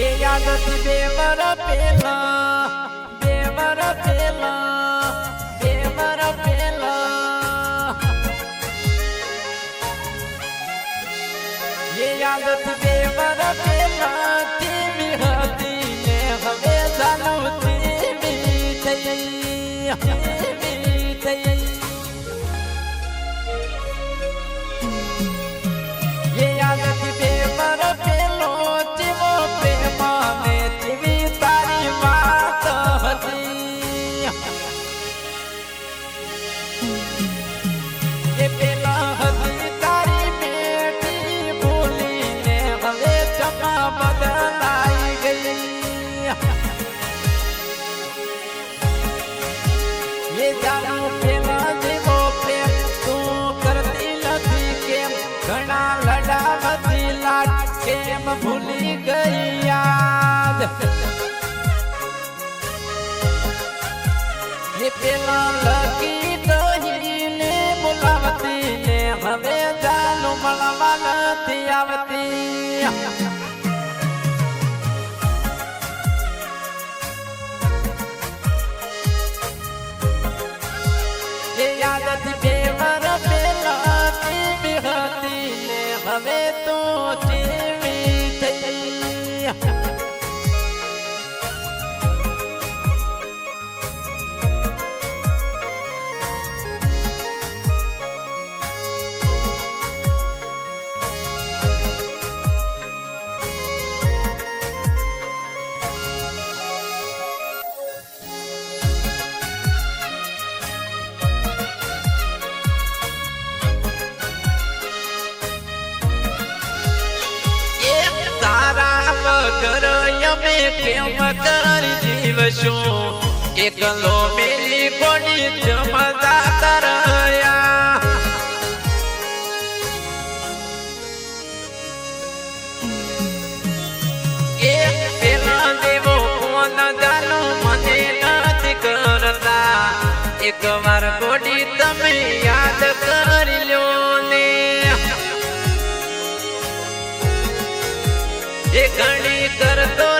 યાદથી બે વર પેલા બે વર પેલા બે વર પેલા. એ યાદથી બે વર પેલા, ધીમી હતી ને હવે એ યાદથી ભૂલી ગઈ યાદ? એ પેલા અમે કેમ કરી જીવશું એકલો મેલી પડી જમતા તરયા એ પેલા કરતા એક વાર ગોડી તમે યાદ કરી લો ને. એ ઘણી કરતો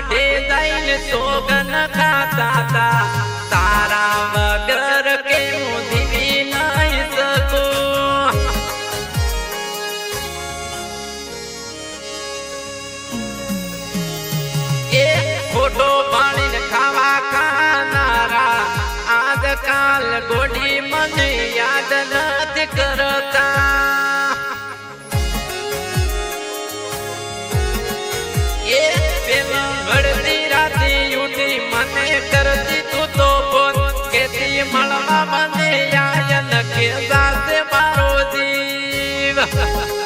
पाठे जाईल न खाता तारा मगर के मुधी नाही सको. ए फोटो पाळीन खावा खाणारा. आजकाल गोडी मन याद नात करो. મને આયન કે દાસ મારો જીવ.